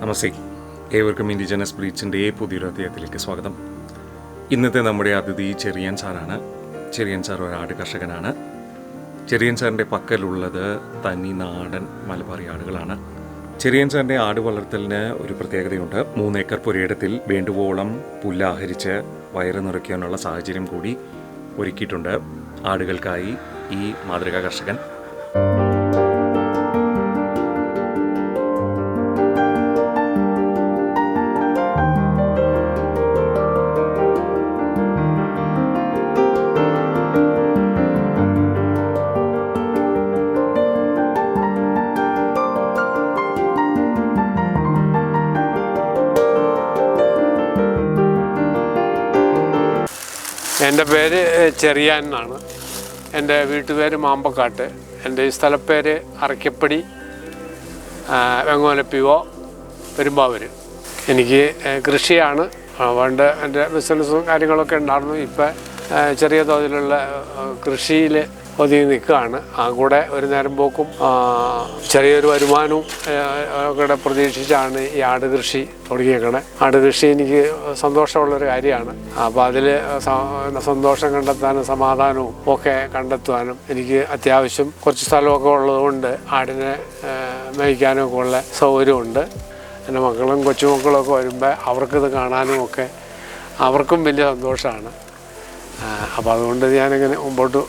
നമസ്തേ. ഏവർക്കും ഇൻഡിജനസ് ബ്രീച്ചിന്റെ പുതിയൊരു അധ്യായത്തിലേക്ക് സ്വാഗതം. ഇന്നത്തെ നമ്മുടെ അതിഥി ചെറിയൻ സാറാണ്. ചെറിയൻ സാർ ഒരാട് കർഷകനാണ്. ചെറിയൻ സാറിന്റെ പക്കലുള്ളത് തനി നാടൻ മലബാറി ആടുകളാണ്. ചെറിയൻ സാറിന്റെ ആട് വളർത്തലിന് ഒരു പ്രത്യേകതയുണ്ട്. മൂന്നേക്കർ പുരയിടത്തിൽ വേണ്ടുവോളം പുല്ലാഹരിച്ച് വയറ് നിറയ്ക്കാനുള്ള സാഹചര്യം കൂടി ഒരുക്കിയിട്ടുണ്ട്. ആടുകൾക്കായി ഈ മാതൃകാ കർഷകൻ. എന്റെ പേര് ചെറിയാൻ എന്നാണ് എന്റെ വീട്ടുപേര് മാമ്പക്കാട്ട്. എന്റെ ഈ സ്ഥലപ്പേര് അറക്കപ്പടി ആ, വെങ്ങോല പി ഒ പെരുമ്പാവൂർ എനിക്ക് കൃഷിയാണ്. അതുകൊണ്ട് എന്റെ ബിസിനസ്സും കാര്യങ്ങളൊക്കെ ഉണ്ടായിരുന്നു. ഇപ്പം ചെറിയ തോതിലുള്ള കൃഷിയിൽ ഒതുങ്ങി നിൽക്കുകയാണ്. ആ കൂടെ ഒരു നേരം പോക്കും. ചെറിയൊരു വരുമാനവും കൂടെ പ്രതീക്ഷിച്ചാണ് ഈ ആട് കൃഷി തുടങ്ങിയേക്കണേ. ആട് കൃഷി എനിക്ക് സന്തോഷമുള്ളൊരു കാര്യമാണ്. അപ്പോൾ അതിൽ സന്തോഷം കണ്ടെത്താനും സമാധാനവും ഒക്കെ കണ്ടെത്തുവാനും എനിക്ക് അത്യാവശ്യം കുറച്ച് സ്ഥലമൊക്കെ ഉള്ളതുകൊണ്ട് ആടിനെ മേയ്ക്കാനും ഒക്കെ ഉള്ള സൗകര്യമുണ്ട്. എന്റെ മക്കളും കൊച്ചുമക്കളൊക്കെ വരുമ്പോൾ അവർക്കിത് കാണാനും ഒക്കെ അവർക്കും വലിയ സന്തോഷമാണ്. അപ്പോൾ അതുകൊണ്ട് ഞാനിങ്ങനെ മുമ്പോട്ട്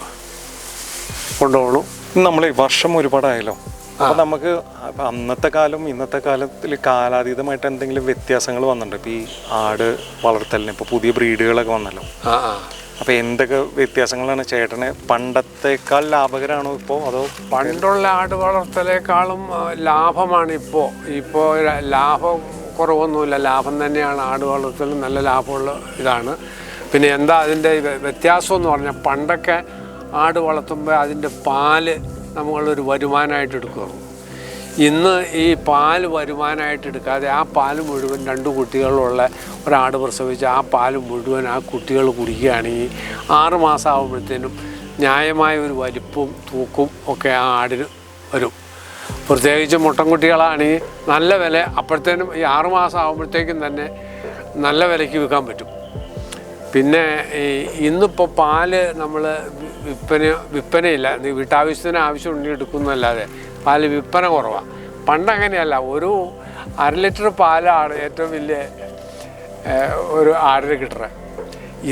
കൊണ്ടുപോകണം. നമ്മളെ വർഷം ഒരുപാടായല്ലോ. അപ്പൊ നമുക്ക് അന്നത്തെ കാലം ഇന്നത്തെ കാലത്തിൽ കാലാതീതമായിട്ട് എന്തെങ്കിലും വ്യത്യാസങ്ങൾ വന്നിട്ടുണ്ട്. ഇപ്പൊ ഈ ആട് വളർത്തലിന് ഇപ്പൊ പുതിയ ബ്രീഡുകളൊക്കെ വന്നല്ലോ. അപ്പൊ എന്തൊക്കെ വ്യത്യാസങ്ങളാണ് ചേട്ടന് പണ്ടത്തേക്കാൾ ലാഭകരമാണോ ഇപ്പോ? അതോ പണ്ടുള്ള ആട് വളർത്തലേക്കാളും ലാഭമാണ് ഇപ്പോ. ഇപ്പോ ലാഭം കുറവൊന്നുമില്ല. ലാഭം തന്നെയാണ് ആട് വളർത്തലും നല്ല ലാഭമുള്ള ഇതാണ്. പിന്നെ എന്താ അതിന്റെ വ്യ- വ്യത്യാസം എന്ന് പറഞ്ഞാൽ പണ്ടൊക്കെ ആട് വളർത്തുമ്പോൾ അതിന്റെ പാൽ നമ്മളൊരു വരുമാനമായിട്ട് എടുക്കുമായിരുന്നു ഇന്ന് ഈ പാൽ വരുമാനമായിട്ട് എടുക്കാതെ ആ പാൽ മുഴുവൻ രണ്ട് കുട്ടികളുള്ള ഒരാട് പ്രസവിച്ച് ആ പാൽ മുഴുവൻ ആ കുട്ടികൾ കുടിക്കുകയാണെങ്കിൽ ആറ് മാസം ആകുമ്പോഴത്തേനും ന്യായമായ ഒരു വലിപ്പവും തൂക്കും ഒക്കെ ആ ആടിന് വരും. പ്രത്യേകിച്ച് മുട്ടൻകുട്ടികളാണെങ്കിൽ നല്ല വില അപ്പോഴത്തേനും ഈ ആറ് മാസം ആകുമ്പോഴത്തേക്കും തന്നെ നല്ല വിലയ്ക്ക് വിൽക്കാൻ പറ്റും. പിന്നെ ഇന്നിപ്പോൾ പാൽ നമ്മൾ വിൽപ്പന വിൽപ്പനയില്ല. വീട്ടാവശ്യത്തിന് ആവശ്യം ഉണ്ടെങ്കിൽ എടുക്കുന്നതല്ലാതെ. പാൽ വിൽപ്പന കുറവാണ് പണ്ടങ്ങനെയല്ല. ഒരു അര ലിറ്റർ പാലാണ് ഏറ്റവും വലിയ ഒരു ആടിന് കിട്ടുന്നത്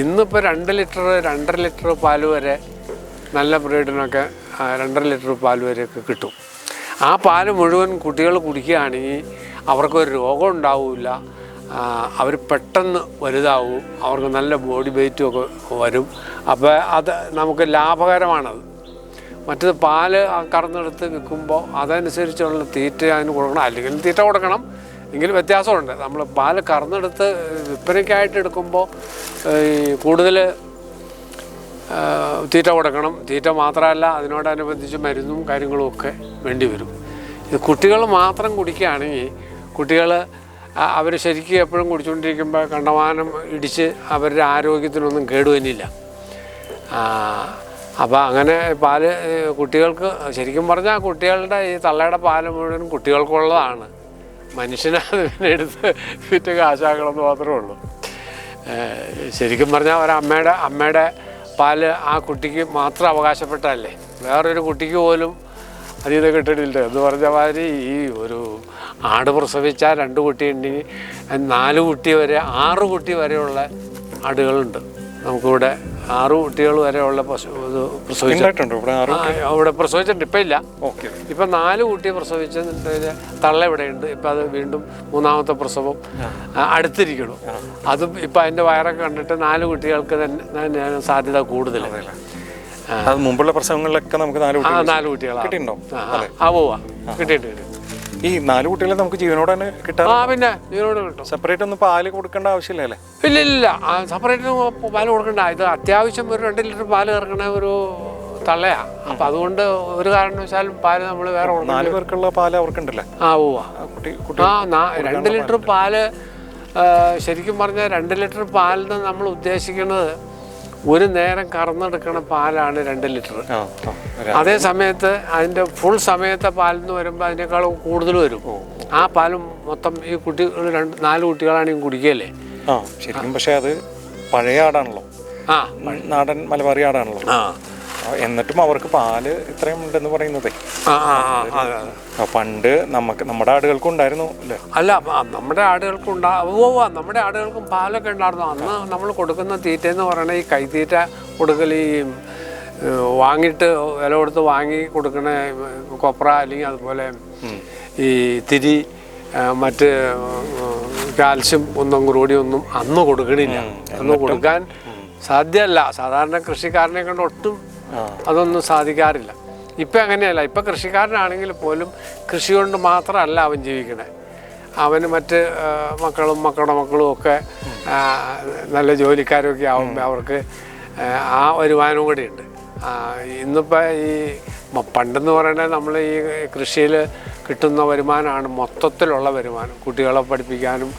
ഇന്നിപ്പോൾ രണ്ട് ലിറ്റർ രണ്ടര ലിറ്റർ പാൽ വരെ നല്ല ബ്രീഡിനൊക്കെ രണ്ടര ലിറ്റർ പാൽ വരെയൊക്കെ കിട്ടും. ആ പാൽ മുഴുവൻ കുട്ടികൾ കുടിക്കുകയാണെങ്കിൽ അവർക്കൊരു രോഗം ഉണ്ടാവില്ല. അവർ പെട്ടെന്ന് വലുതാവും അവർക്ക് നല്ല ബോഡി വെയ്റ്റും ഒക്കെ വരും. അപ്പോൾ അത് നമുക്ക് ലാഭകരമാണത്. മറ്റത് പാൽ കറന്നെടുത്ത് വിൽക്കുമ്പോൾ അതനുസരിച്ചുള്ള തീറ്റ അതിന് കൊടുക്കണം. അല്ലെങ്കിൽ തീറ്റ കൊടുക്കണം. എങ്കിലും വ്യത്യാസമുണ്ട്. നമ്മൾ പാൽ കറന്നെടുത്ത് വിൽപ്പനയ്ക്കായിട്ട് എടുക്കുമ്പോൾ ഈ കൂടുതൽ തീറ്റ കൊടുക്കണം. തീറ്റ മാത്രമല്ല അതിനോടനുബന്ധിച്ച് മരുന്നും കാര്യങ്ങളും ഒക്കെ വേണ്ടി വരും. ഇത് കുട്ടികൾ മാത്രം കുടിക്കുകയാണെങ്കിൽ കുട്ടികൾ അവർ ശരിക്കും എപ്പോഴും കുടിച്ചുകൊണ്ടിരിക്കുമ്പോൾ കണ്ടമാനം ഇടിച്ച് അവരുടെ ആരോഗ്യത്തിനൊന്നും കേടുവന്നില്ല. അപ്പോൾ അങ്ങനെ പാൽ കുട്ടികൾക്ക് ശരിക്കും പറഞ്ഞാൽ കുട്ടികളുടെ ഈ തള്ളയുടെ പാൽ മുഴുവൻ കുട്ടികൾക്കുള്ളതാണ്. മനുഷ്യനത് പിന്നെ എടുത്ത് വിറ്റ് കാശാക്കണമെന്ന് മാത്രമേ ഉള്ളൂ. ശരിക്കും പറഞ്ഞാൽ ഒരമ്മയുടെ അമ്മയുടെ പാൽ ആ കുട്ടിക്ക് മാത്രം അവകാശപ്പെട്ടതല്ലേ. വേറൊരു കുട്ടിക്ക് പോലും അതീത കിട്ടണില്ല എന്ന് പറഞ്ഞ മാതിരി ഈ ഒരു ആട് പ്രസവിച്ചാൽ രണ്ട് കുട്ടി ഉണ്ടി നാല് കുട്ടി വരെ ആറ് കുട്ടി വരെയുള്ള ആടുകളുണ്ട്. നമുക്കിവിടെ ആറ് കുട്ടികൾ വരെയുള്ള പശു ഇത് പ്രസവിച്ച ഉണ്ടായിട്ടുണ്ടോ. ഇവിടെ ആ, അവിടെ പ്രസവിച്ചിട്ടുണ്ട്. ഇപ്പം ഇല്ല. ഓക്കെ. ഇപ്പം നാല് കുട്ടി പ്രസവിച്ചിട്ട് തള്ള ഇവിടെയുണ്ട്. ഇപ്പം അത് വീണ്ടും മൂന്നാമത്തെ പ്രസവം അടുത്തിരിക്കണം അതും ഇപ്പം അതിന്റെ വയറൊക്കെ കണ്ടിട്ട് നാല് കുട്ടികൾക്ക് തന്നെ സാധ്യത കൂടുതൽ അത് മുമ്പുള്ള പ്രസവങ്ങളിലൊക്കെ നമുക്ക് നാല് കുട്ടികൾ നാല് കുട്ടികളാണ് കിട്ടിയിട്ടുണ്ടോ? ആ പോവാ ഈ നാല് കുട്ടികളെ നമുക്ക് ജീവനോട് തന്നെ ആ പിന്നെ ജീവനോട് കിട്ടും. സെപ്പറേറ്റ് ഒന്നും പാൽ കൊടുക്കേണ്ട ആവശ്യമില്ലല്ലേ ഇല്ല ഇല്ല സെപ്പറേറ്റ് പാൽ കൊടുക്കണ്ട. ഇത് അത്യാവശ്യം ഒരു രണ്ട് ലിറ്റർ പാൽ ഇറങ്ങണ ഒരു തള്ളയാ. അപ്പൊ അതുകൊണ്ട് ഒരു കാരണവശാലും പാൽ നമ്മൾ വേറെ നാല് പേർക്കുള്ള പാൽ അവർക്കുണ്ടല്ലേ? ആ കുട്ടി ആ രണ്ട് ലിറ്റർ പാൽ ശരിക്കും പറഞ്ഞാൽ രണ്ട് ലിറ്റർ പാലിന് നമ്മൾ ഉദ്ദേശിക്കുന്നത് ഒരു നേരം കറന്നെടുക്കണ പാലാണ് രണ്ട് ലിറ്റർ. അതേ സമയത്ത് അതിന്റെ ഫുൾ സമയത്തെ പാലെന്ന് വരുമ്പോൾ അതിനേക്കാൾ കൂടുതൽ വരും. ആ പാലും മൊത്തം ഈ കുട്ടികൾ രണ്ട് നാല് കുട്ടികളാണെങ്കിൽ കുടിക്കുകയല്ലേ ശരിക്കും പക്ഷേ അത് പഴയ ആടാണല്ലോ. ആ. നാടൻ മലബാറി ആടാണല്ലോ. ആ, എന്നിട്ടും അവർക്ക് പാൽ ഇത്രയും ഉണ്ടെന്ന് പറയുന്നത്. പണ്ട് നമുക്ക് നമ്മുടെ ആടുകൾക്കും ഉണ്ടായിരുന്നു അല്ലേ? അല്ല നമ്മുടെ ആടുകൾക്കും ഉണ്ടാ നമ്മുടെ ആടുകൾക്കും പാലൊക്കെ ഉണ്ടായിരുന്നു. അന്ന് നമ്മൾ കൊടുക്കുന്ന തീറ്റ എന്ന് പറയുന്നത് ഈ കൈത്തീറ്റ കൊടുക്കൽ ഈ വാങ്ങിയിട്ട് വില കൊടുത്ത് വാങ്ങി കൊടുക്കണ കൊപ്ര അല്ലെങ്കിൽ അതുപോലെ ഈ തിരി മറ്റ് കാൽസ്യം ഒന്നും കൂടി ഒന്നും അന്ന് കൊടുക്കണില്ല. അന്ന് കൊടുക്കാൻ സാധ്യമല്ല. സാധാരണ കൃഷിക്കാരനെ കൊണ്ട് ഒട്ടും. അതൊന്നും സാധിക്കാറില്ല. ഇപ്പം അങ്ങനെയല്ല. ഇപ്പം കൃഷിക്കാരനാണെങ്കിൽ പോലും കൃഷി കൊണ്ട് മാത്രമല്ല അവൻ ജീവിക്കണേ. അവന് മറ്റ് മക്കളും മക്കളുടെ മക്കളും ഒക്കെ നല്ല ജോലിക്കാരൊക്കെ ആവുമ്പോൾ അവർക്ക് ആ, വരുമാനവും കൂടിയുണ്ട് ഇന്നിപ്പോൾ ഈ പണ്ടെന്ന് പറയുന്നത് നമ്മൾ ഈ കൃഷിയിൽ കിട്ടുന്ന വരുമാനമാണ് മൊത്തത്തിലുള്ള വരുമാനം. കുട്ടികളെ പഠിപ്പിക്കാനും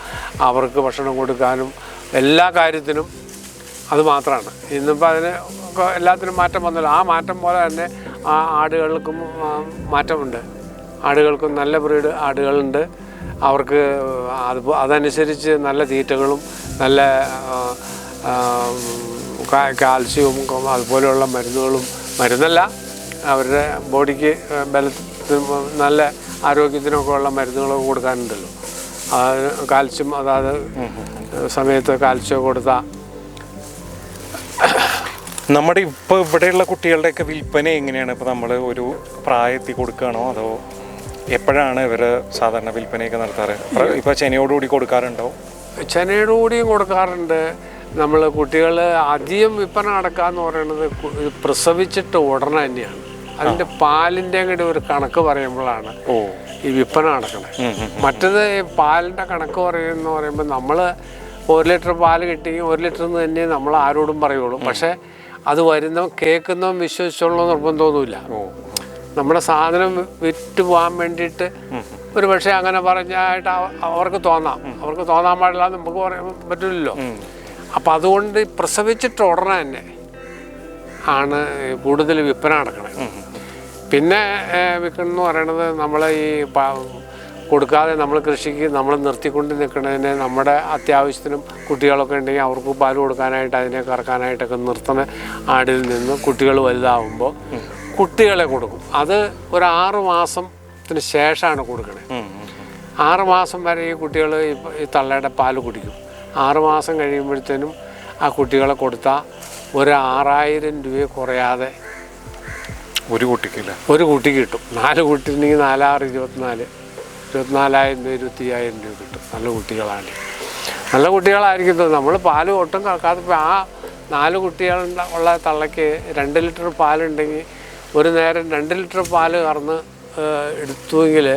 അവർക്ക് ഭക്ഷണം കൊടുക്കാനും എല്ലാ കാര്യത്തിനും അത് മാത്രമാണ് ഇന്നിപ്പോൾ അതിന് എല്ലാത്തിനും മാറ്റം വന്നല്ലോ. ആ മാറ്റം പോലെ തന്നെ ആ ആടുകൾക്കും മാറ്റമുണ്ട്. ആടുകൾക്കും നല്ല ബ്രീഡ് ആടുകളുണ്ട്. അവർക്ക് അത് അതനുസരിച്ച് നല്ല തീറ്റകളും നല്ല കാൽസ്യവും അതുപോലെയുള്ള മരുന്നുകളും മരുന്നല്ല അവരുടെ ബോഡിക്ക് ബലത്തിനും നല്ല ആരോഗ്യത്തിനൊക്കെ ഉള്ള മരുന്നുകളൊക്കെ കൊടുക്കാനുണ്ടല്ലോ. കാൽസ്യം അതായത് സമയത്ത് കാൽസ്യം കൊടുത്താൽ നമ്മുടെ ഇപ്പോൾ ഇവിടെയുള്ള കുട്ടികളുടെയൊക്കെ വിൽപ്പന എങ്ങനെയാണ്? ഇപ്പോൾ നമ്മൾ ഒരു പ്രായത്തിൽ കൊടുക്കുകയാണോ അതോ എപ്പോഴാണ് ഇവർ സാധാരണ വിൽപ്പനയൊക്കെ നടത്താറ്? ഇപ്പോൾ ചെനയോടുകൂടി കൊടുക്കാറുണ്ടോ? ചെനയോടുകൂടിയും കൊടുക്കാറുണ്ട്. നമ്മൾ കുട്ടികൾ അധികം വിൽപ്പന നടക്കാന്ന് പറയുന്നത് പ്രസവിച്ചിട്ട് ഉടനെ തന്നെയാണ്. അതിന്റെ പാലിന്റെ കൂടി ഒരു കണക്ക് പറയുമ്പോഴാണ് ഓ. ഈ വിൽപ്പന നടക്കുന്നത് മറ്റത് ഈ പാലിന്റെ കണക്ക് പറയുന്ന പറയുമ്പോൾ നമ്മൾ ഒരു ലിറ്റർ പാൽ കിട്ടിയെങ്കിൽ ഒരു ലിറ്റർ എന്ന് തന്നെ നമ്മൾ ആരോടും പറയുള്ളൂ. പക്ഷേ അത് വരുന്ന കേൾക്കുന്നവൻ വിശ്വസിച്ചോളൂ നിർബന്ധമൊന്നുമില്ല. നമ്മുടെ സാധനം വിറ്റ് പോകാൻ വേണ്ടിയിട്ട് ഒരു പക്ഷേ അങ്ങനെ പറഞ്ഞായിട്ട് അവർക്ക് തോന്നാം. അവർക്ക് തോന്നാൻ പാടില്ല നമുക്ക് പറയാൻ പറ്റില്ലല്ലോ. അപ്പം അതുകൊണ്ട് പ്രസവിച്ചിട്ട് ഉടനെ തന്നെ ആണ് കൂടുതൽ വിൽപ്പന നടക്കുന്നത് പിന്നെ വിൽക്കണം എന്ന് പറയണത് നമ്മളെ ഈ കൊടുക്കാതെ നമ്മൾ കൃഷിക്ക് നമ്മൾ നിർത്തിക്കൊണ്ട് നിൽക്കുന്നതിന് നമ്മുടെ അത്യാവശ്യത്തിനും കുട്ടികളൊക്കെ ഉണ്ടെങ്കിൽ അവർക്ക് പാൽ കൊടുക്കാനായിട്ട് അതിനെ കറക്കാനായിട്ടൊക്കെ നിർത്തുന്ന ആടിൽ നിന്ന് കുട്ടികൾ വലുതാവുമ്പോൾ കുട്ടികളെ കൊടുക്കും. അത് ഒരു ആറ് മാസത്തിന് ശേഷമാണ് കൊടുക്കണേ. ആറ് മാസം വരെ ഈ കുട്ടികൾ ഈ തള്ളയുടെ പാൽ കുടിക്കും. ആറ് മാസം കഴിയുമ്പോഴത്തേനും ആ കുട്ടികളെ കൊടുത്താൽ ഒരു ആറായിരം രൂപ കുറയാതെ ഒരു കുട്ടിക്കില്ല ഒരു കുട്ടിക്ക് കിട്ടും. നാല് കുട്ടിയുണ്ടെങ്കിൽ നാലാറ് ഇരുപത്തിനാല്. ഇരുപത്തിനാലായിരം രൂപ ഇരുപത്തിയ്യായിരം രൂപ കിട്ടും. നല്ല കുട്ടികളാണ്. നല്ല കുട്ടികളായിരിക്കും നമ്മൾ പാൽ ഒട്ടും കറക്കാതെ ഇപ്പം ആ നാല് കുട്ടികൾ ഉള്ള തള്ളയ്ക്ക് രണ്ട് ലിറ്റർ പാലുണ്ടെങ്കിൽ ഒരു നേരം രണ്ട് ലിറ്റർ പാൽ കറന്ന് എടുത്തുവെങ്കിൽ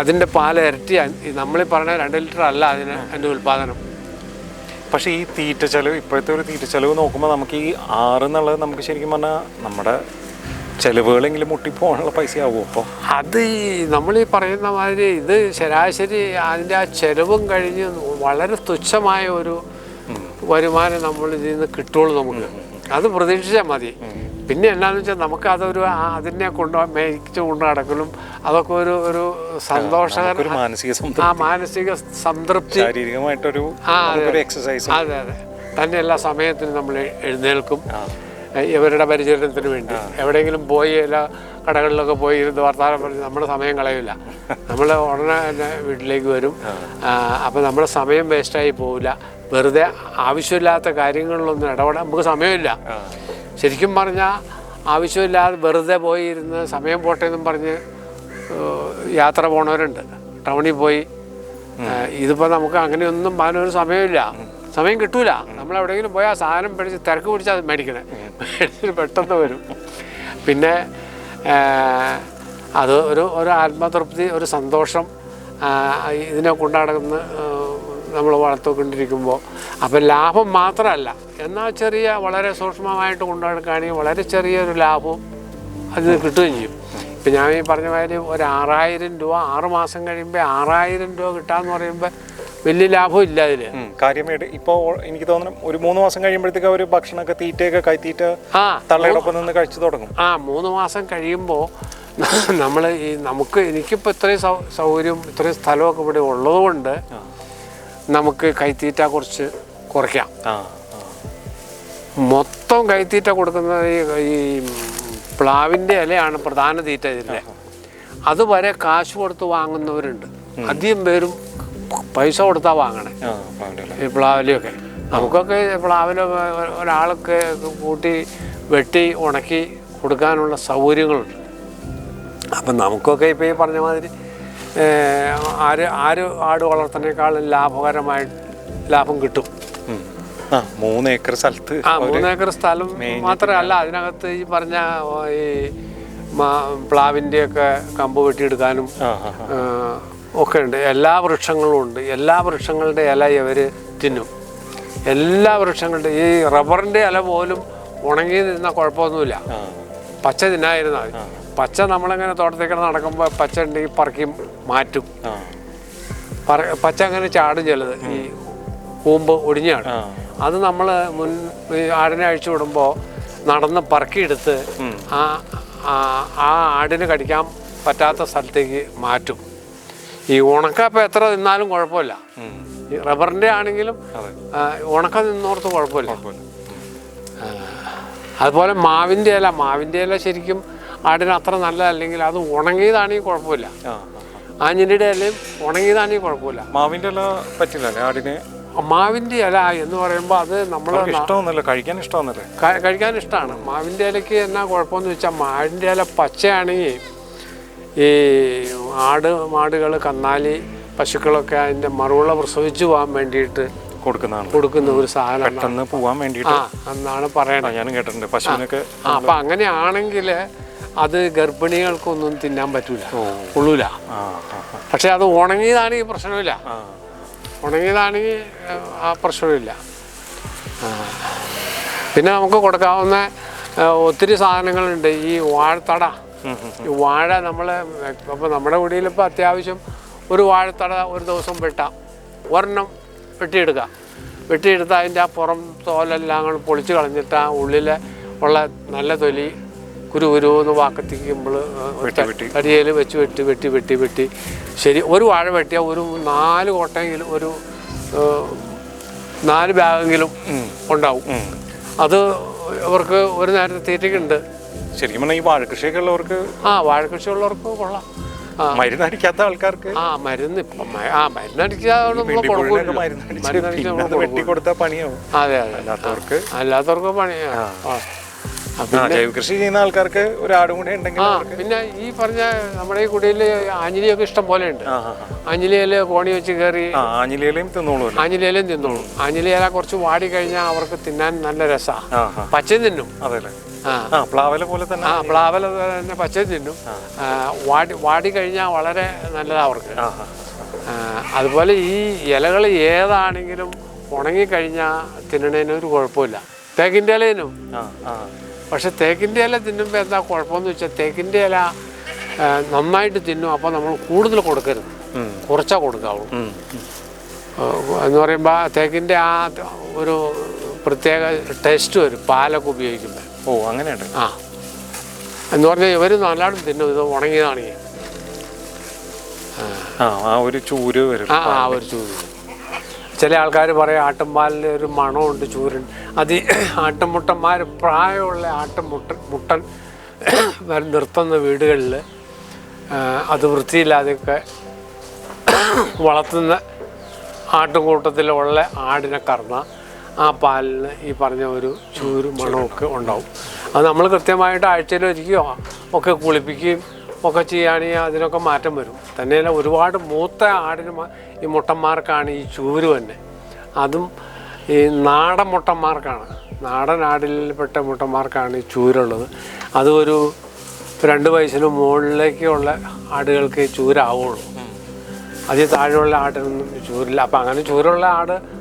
അതിന്റെ പാൽ ഇരട്ടി നമ്മളീ പറഞ്ഞ രണ്ട് ലിറ്റർ അല്ല അതിന് അതിന്റെ ഉൽപ്പാദനം പക്ഷേ ഈ തീറ്റ ചെലവ് ഇപ്പോഴത്തെ ഒരു തീറ്റ ചെലവ് നോക്കുമ്പോൾ നമുക്ക് ഈ ആറ് എന്നുള്ളത് നമുക്ക് ശരിക്കും പറഞ്ഞാൽ നമ്മുടെ ചെലവുകളെങ്കിലും മുട്ടിപ്പോകാനുള്ള പൈസ ആവുമോ അപ്പോൾ അത് നമ്മൾ ഈ പറയുന്ന മാതിരി ഇത് ശരാശരി അതിന്റെ ആ ചെലവും കഴിഞ്ഞ് വളരെ തുച്ഛമായ ഒരു വരുമാനം നമ്മൾ ഇതിൽ നിന്ന് കിട്ടുള്ളൂ നമുക്ക്. അത് പ്രതീക്ഷിച്ചാൽ മതി. പിന്നെ എന്നാന്ന് വെച്ചാൽ നമുക്ക് അതൊരു അതിനെ കൊണ്ട് മേടിച്ചു കൊണ്ട് നടക്കലും അതൊക്കെ ഒരു ഒരു സന്തോഷകര മാനസിക സംതൃപ്തി. ആ മാനസിക സംതൃപ്തി. ശാരീരികമായിട്ടൊരു ആ, അതെ അതെ. തന്നെ എല്ലാ സമയത്തിനും നമ്മൾ എഴുന്നേൽക്കും. ഇവരുടെ പരിചരണത്തിന് വേണ്ടി. എവിടെയെങ്കിലും പോയി എല്ലാ കടകളിലൊക്കെ പോയി ഇരുന്ന് വർത്തമാനം പറഞ്ഞ് നമ്മുടെ സമയം കളയില്ല നമ്മൾ ഉടനെ തന്നെ വീട്ടിലേക്ക് വരും. അപ്പം നമ്മുടെ സമയം വേസ്റ്റായി പോവില്ല. വെറുതെ ആവശ്യമില്ലാത്ത കാര്യങ്ങളിലൊന്നും ഇടപെടാൻ നമുക്ക് സമയമില്ല. ശരിക്കും പറഞ്ഞാൽ ആവശ്യമില്ലാതെ വെറുതെ പോയി ഇരുന്ന് സമയം പോട്ടെ എന്നും പറഞ്ഞ് യാത്ര പോണവരുണ്ട്. ടൗണിൽ പോയി. ഇതിപ്പോൾ നമുക്ക് അങ്ങനെയൊന്നും പറഞ്ഞൊരു സമയമില്ല. സമയം കിട്ടൂല. നമ്മൾ എവിടെയെങ്കിലും പോയാൽ സാധനം പിടിച്ച് തിരക്ക് പിടിച്ചാൽ മേടിക്കണേ. മേടിച്ചിട്ട് പെട്ടെന്ന് വരും. പിന്നെ അത് ഒരു ഒരു ആത്മതൃപ്തി ഒരു സന്തോഷം ഇതിനെ കൊണ്ടാടുന്ന നമ്മൾ വളർത്തിക്കൊണ്ടിരിക്കുമ്പോൾ അപ്പം ലാഭം മാത്രമല്ല എന്നാൽ ചെറിയ വളരെ സൂക്ഷ്മമായിട്ട് കൊണ്ടുനടക്കുകയാണെങ്കിൽ വളരെ ചെറിയൊരു ലാഭവും അത് കിട്ടുകയും ചെയ്യും. ഇപ്പം ഞാൻ ഈ പറഞ്ഞ മാതിരി ഒരു ആറായിരം രൂപ ആറ് മാസം കഴിയുമ്പോൾ ആറായിരം രൂപ കിട്ടാന്ന് പറയുമ്പോൾ വലിയ ലാഭം ഇല്ല അതിൽ കാര്യമായിട്ട് ഇപ്പോൾ എനിക്ക് തോന്നുന്നു ഒരു മൂന്ന് മാസം കഴിയുമ്പോഴത്തേക്ക് അവർ ഭക്ഷണമൊക്കെ തീറ്റയൊക്കെ കൈത്തീറ്റ ആ തള്ളയുടെ നിന്ന് കഴിച്ചു തുടങ്ങും. ആ മൂന്ന് മാസം കഴിയുമ്പോൾ നമ്മൾ ഈ നമുക്ക് എനിക്കിപ്പോൾ ഇത്രയും സൗകര്യം ഇത്രയും സ്ഥലമൊക്കെ ഇവിടെ ഉള്ളതുകൊണ്ട് നമുക്ക് കൈത്തീറ്റ കുറച്ച് കുറയ്ക്കാം. മൊത്തം കൈത്തീറ്റ കൊടുക്കുന്നത് ഈ പ്ലാവിന്റെ ഇലയാണ് പ്രധാന തീറ്റ ഇതിന്റെ അതുവരെ കാശ് കൊടുത്ത് വാങ്ങുന്നവരുണ്ട്. അധികം പേരും പൈസ കൊടുത്താ വാങ്ങണേ. ഈ പ്ലാവിലൊക്കെ. നമുക്കൊക്കെ പ്ലാവില ഒരാൾക്ക് കൂട്ടി വെട്ടി ഉണക്കി കൊടുക്കാനുള്ള സൗകര്യങ്ങളുണ്ട്. അപ്പം നമുക്കൊക്കെ ഇപ്പോൾ ഈ പറഞ്ഞ മാതിരി ആര് ആര് ആട് വളർത്തുന്നതിനേക്കാളും ലാഭകരമായി ലാഭം കിട്ടും. ആ മൂന്ന് ഏക്കർ സ്ഥലത്ത് ആ മൂന്ന് ഏക്കർ സ്ഥലം മാത്രമല്ല അതിനകത്ത് ഈ പറഞ്ഞ ഈ മാ- പ്ലാവിന്റെയൊക്കെ കമ്പ് വെട്ടിയെടുക്കാനും ഒക്കെ ഉണ്ട്. എല്ലാ വൃക്ഷങ്ങളും ഉണ്ട്. എല്ലാ വൃക്ഷങ്ങളുടെ ഇല ഇവർ തിന്നും. എല്ലാ വൃക്ഷങ്ങളുടെ ഈ റബ്ബറിന്റെ ഇല പോലും ഉണങ്ങി നിന്ന കുഴപ്പമൊന്നുമില്ല. പച്ച തിന്നായിരുന്നാൽ പച്ച നമ്മളിങ്ങനെ തോട്ടത്തേക്ക് നടക്കുമ്പോൾ പച്ച ഉണ്ടെങ്കിൽ പറക്കി മാറ്റും. പച്ച അങ്ങനെ ചാടും ചിലത്. ഈ കൂമ്പ് ഒടിഞ്ഞാണ് അത് നമ്മൾ മുൻ ഈ ആടിനെ അഴിച്ചു വിടുമ്പോൾ നടന്ന് പറക്കിയെടുത്ത് ആ- ആ ആടിന് കടിക്കാൻ പറ്റാത്ത സ്ഥലത്തേക്ക് മാറ്റും. ഈ ഉണക്ക ഇപ്പം എത്ര നിന്നാലും കുഴപ്പമില്ല. റബ്ബറിന്റെ റബ്ബറിന്റെ ആണെങ്കിലും ഉണക്ക നിന്നോർത്ത് കുഴപ്പമില്ല. അതുപോലെ മാവിന്റെ ഇല മാവിന്റെ ഇല ശരിക്കും ആടിന് അത്ര നല്ലതല്ലെങ്കിൽ അത് ഉണങ്ങിയതാണെങ്കിൽ കുഴപ്പമില്ല. ആ ആ, ആ. ആഞ്ഞിലിയുടെ ഇലയും ഉണങ്ങിയതാണെങ്കിൽ കുഴപ്പമില്ല. മാവിന്റെ ഇല പറ്റില്ല മാവിന്റെ ആടിന്? മാവിന്റെ ഇല എന്ന് പറയുമ്പോൾ അത് നമ്മൾ ഇഷ്ടമൊന്നുമല്ല കഴിക്കാൻ ഇഷ്ടമൊന്നുമല്ലേ കഴിക്കാൻ ഇഷ്ടമാണ്. മാവിന്റെ ഇലയ്ക്ക് എന്നാ കുഴപ്പമെന്ന് വെച്ചാൽ മാവിന്റെ ഇല പച്ചയാണെങ്കിൽ ഈ ആട് മാടുകൾ കന്നാലി പശുക്കളൊക്കെ അതിന്റെ മറുവിള പ്രസവിച്ചു പോകാൻ വേണ്ടിയിട്ട് കൊടുക്കുന്നതാണ്. കൊടുക്കുന്ന ഒരു സാധനം പെട്ടെന്ന് പോകാൻ വേണ്ടിയിട്ട് എന്നാണ് പറയണത് ഞാനും കേട്ടിട്ടുണ്ട്. പശുവിനൊക്കെ ആ അപ്പം അങ്ങനെയാണെങ്കിൽ അത് ഗർഭിണികൾക്കൊന്നും തിന്നാൻ പറ്റൂല. കൊള്ളൂല. പക്ഷെ അത് ഉണങ്ങിയതാണെങ്കിൽ പ്രശ്നമില്ല. ഉണങ്ങിയതാണെങ്കിൽ ആ പ്രശ്നമില്ല. പിന്നെ നമുക്ക് കൊടുക്കാവുന്ന ഒത്തിരി സാധനങ്ങളുണ്ട്. ഈ വാഴത്തട. ഈ വാഴ നമ്മൾ അപ്പോൾ നമ്മുടെ കുടിയിൽ ഇപ്പോൾ അത്യാവശ്യം ഒരു വാഴത്തട ഒരു ദിവസം വെട്ടാം. ഒരെണ്ണം വെട്ടിയെടുക്കുക വെട്ടിയെടുത്ത് അതിന്റെ ആ പുറം തോലെല്ലാം കൂടെ പൊളിച്ച് കളഞ്ഞിട്ട് ആ ഉള്ളിൽ ഉള്ള നല്ല തൊലി കുരു കുരു എന്ന് വാക്കത്തിക്കുമ്പോൾ. തടിയിൽ വെച്ച് വെട്ടി വെട്ടി വെട്ടി വെട്ടി. ശരി ഒരു വാഴ വെട്ടിയാൽ ഒരു നാല് കോട്ടയെങ്കിലും ഒരു നാല് ബാഗെങ്കിലും ഉണ്ടാവും. അത് ഇവർക്ക് ഒരു നേരത്തെ തീറ്റയ്ക്കുണ്ട് ശരിക്കും പറഞ്ഞാൽ ഈ വാഴകൃഷിയൊക്കെ ഉള്ളവർക്ക് ആ വാഴക്കൃഷിയുള്ളവർക്ക് കൊള്ളാം. ആ. മരുന്നടിക്കാത്ത ആൾക്കാർക്ക് ആ മരുന്ന് ഇപ്പം മ- ആ മരുന്നടിക്കാതെ നമ്മൾ വെണ്ടിപ്പുഴുവിനൊക്കെ കൊടുക്കില്ല മരുന്നടിച്ച് മരുന്നടിച്ച് പിന്നെ നമ്മൾ അത് വെട്ടി കൊടുത്താൽ പണിയാവും. അതെ അതെ. അല്ലാത്തവർക്ക് അല്ലാത്തവർക്ക് പണി ആ. ആ. ആ, ആ ജൈവ കൃഷി ചെയ്യുന്ന ആൾക്കാർക്ക് ഒരു ആടും കൂടെ ഉണ്ടെങ്കിൽ ആ അവർക്ക് പിന്നെ ഈ പറഞ്ഞ നമ്മുടെ ഈ കുടിയിൽ ആഞ്ഞിലിയൊക്കെ ഇഷ്ടം പോലെ ഉണ്ട്. ആ ആ ആ. ആഞ്ഞിലിയിൽ കോണി വെച്ച് കയറി ആ തിന്നോളൂ ആഞ്ഞിലിയിലും തിന്നോളും. ആഞ്ഞിലിയില കുറച്ച് വാടി കഴിഞ്ഞാൽ അവർക്ക് തിന്നാൻ നല്ല രസമാണ് ആ ആ. പച്ചയും തിന്നും. അതെല്ലേ പ്ലാവല പോലെ തന്നെ ആ പ്ലാവല തന്നെ പച്ച തിന്നും. വാടി വാടി കഴിഞ്ഞാൽ വളരെ നല്ലതാവർക്ക് അതുപോലെ ഈ ഇലകൾ ഏതാണെങ്കിലും ഉണങ്ങിക്കഴിഞ്ഞാൽ തിന്നണേനും ഒരു കുഴപ്പമില്ല. തേക്കിന്റെ ഇലയിനും. പക്ഷെ തേക്കിന്റെ ഇല തിന്നുമ്പോൾ എന്താ കുഴപ്പമെന്ന് വെച്ചാൽ തേക്കിന്റെ ഇല നന്നായിട്ട് തിന്നും അപ്പോൾ നമ്മൾ കൂടുതൽ കൊടുക്കരുത്. കുറച്ചാ കൊടുക്കാവുള്ളൂ എന്ന് പറയുമ്പോൾ തേക്കിന്റെ ആ ഒരു പ്രത്യേക ടേസ്റ്റ് വരും. പാലൊക്കെ ഉപയോഗിക്കുമ്പോൾ ഓ അങ്ങനെയുണ്ട്. ആ. എന്ന് പറഞ്ഞാൽ ഇവർ നല്ലോണം തിന്നും. ഇത് ഉണങ്ങിയതാണ് ആ ആ ഒരു ചൂര് വരും. ആ ആ ഒരു ചൂര് ചില ആൾക്കാർ പറയും ആട്ടുംപാലിന്റെ ഒരു മണമുണ്ട് ചൂരൻ അത് ആട്ടുമുട്ടന്മാർ പ്രായമുള്ള ആട്ടുമുട്ട മുട്ടൻ വരെ നിർത്തുന്ന വീടുകളിൽ അത് വൃത്തിയില്ലാതെയൊക്കെ വളർത്തുന്ന ആട്ടുംകൂട്ടത്തിലുള്ള ആടിനെ കറന്ന ആ പാലിന് ഈ പറഞ്ഞ ഒരു ചൂര് മണമൊക്കെ ഉണ്ടാവും. അത് നമ്മൾ കൃത്യമായിട്ട് ആഴ്ചയിൽ ഒരിക്കുകയോ ഒക്കെ കുളിപ്പിക്കുകയും ഒക്കെ ചെയ്യുകയാണെങ്കിൽ അതിനൊക്കെ മാറ്റം വരും. തന്നെയല്ല ഒരുപാട് മൂത്ത ആടിന് ഈ മുട്ടന്മാർക്കാണ് ഈ ചൂര് തന്നെ. അതും ഈ നാടൻ മുട്ടന്മാർക്കാണ്. നാടൻ ആടിൽപ്പെട്ട മുട്ടന്മാർക്കാണ് ഈ ചൂരുള്ളത്. അത് ഒരു രണ്ട് വയസ്സിന് മുകളിലേക്കുള്ള ആടുകൾക്ക് ചൂരാവുള്ളൂ. അതിൽ താഴെയുള്ള ആടിനൊന്നും ചൂരില്ല. അപ്പം അങ്ങനെ ചൂരുള്ള ആട്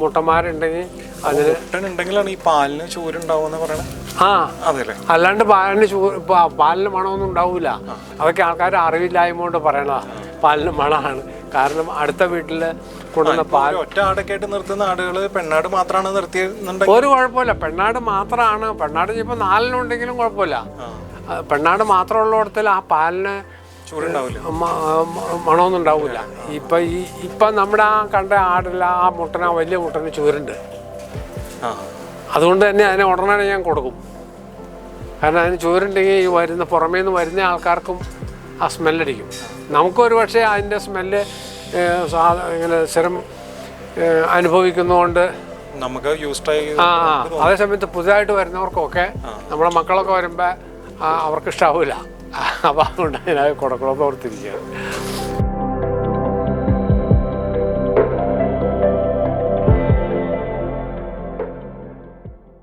മുട്ടന്മാരുണ്ടെങ്കിൽ അതിന് ഈ പാലിന് ചൂരുണ്ടാവുമെന്ന് ആ അതെല്ലേ അല്ലാണ്ട് പാലിന് ചൂ പാ- പാലിന് മണമൊന്നും ഉണ്ടാവില്ല അതൊക്കെ ആൾക്കാർ അറിവില്ലായ്മ കൊണ്ട് പറയണതാ. പാലിന് മണമാണ്. കാരണം അടുത്ത വീട്ടിൽ കൊണ്ടുവന്ന പാൽ ഒറ്റ ആടൊക്കെ ആയിട്ട് നിർത്തുന്ന ആടുകൾ പെണ്ണാട് മാത്രമാണ് നിർത്തിയെന്നുണ്ടെങ്കിൽ ഒരു കുഴപ്പമില്ല. പെണ്ണാട് മാത്രമാണ് പെണ്ണാട് ഇപ്പം നാലിനുണ്ടെങ്കിലും കുഴപ്പമില്ല. പെണ്ണാട് മാത്രമുള്ളിടത്തിൽ ആ പാലിന് മണമൊന്നും ഉണ്ടാവില്ല ഇപ്പം ഈ ഇപ്പം നമ്മുടെ ആ കണ്ട ആടില്ല ആ മുട്ടന ആ വലിയ മുട്ടന് ചൂരുണ്ട്. അതുകൊണ്ട് തന്നെ അതിനെ ഉടനെ ഞാൻ കൊടുക്കും. കാരണം അതിന് ചൂരുണ്ടെങ്കിൽ ഈ വരുന്ന പുറമേ നിന്ന് വരുന്ന ആൾക്കാർക്കും ആ സ്മെല്ലടിക്കും. നമുക്കൊരു പക്ഷേ അതിന്റെ സ്മെല്ല് ഇങ്ങനെ സ്ഥിരം അനുഭവിക്കുന്നതുകൊണ്ട് നമുക്ക് യൂസ് ആയി ആ അതേസമയത്ത് അതേ സമയത്ത് പുതുതായിട്ട് വരുന്നവർക്കൊക്കെ നമ്മുടെ മക്കളൊക്കെ വരുമ്പോൾ അവർക്ക് ഇഷ്ടാവില്ല അപ്പോൾ അതുകൊണ്ട് ഞാൻ കുടക്കുളം ഓർത്തിരിക്കുകയാണ്.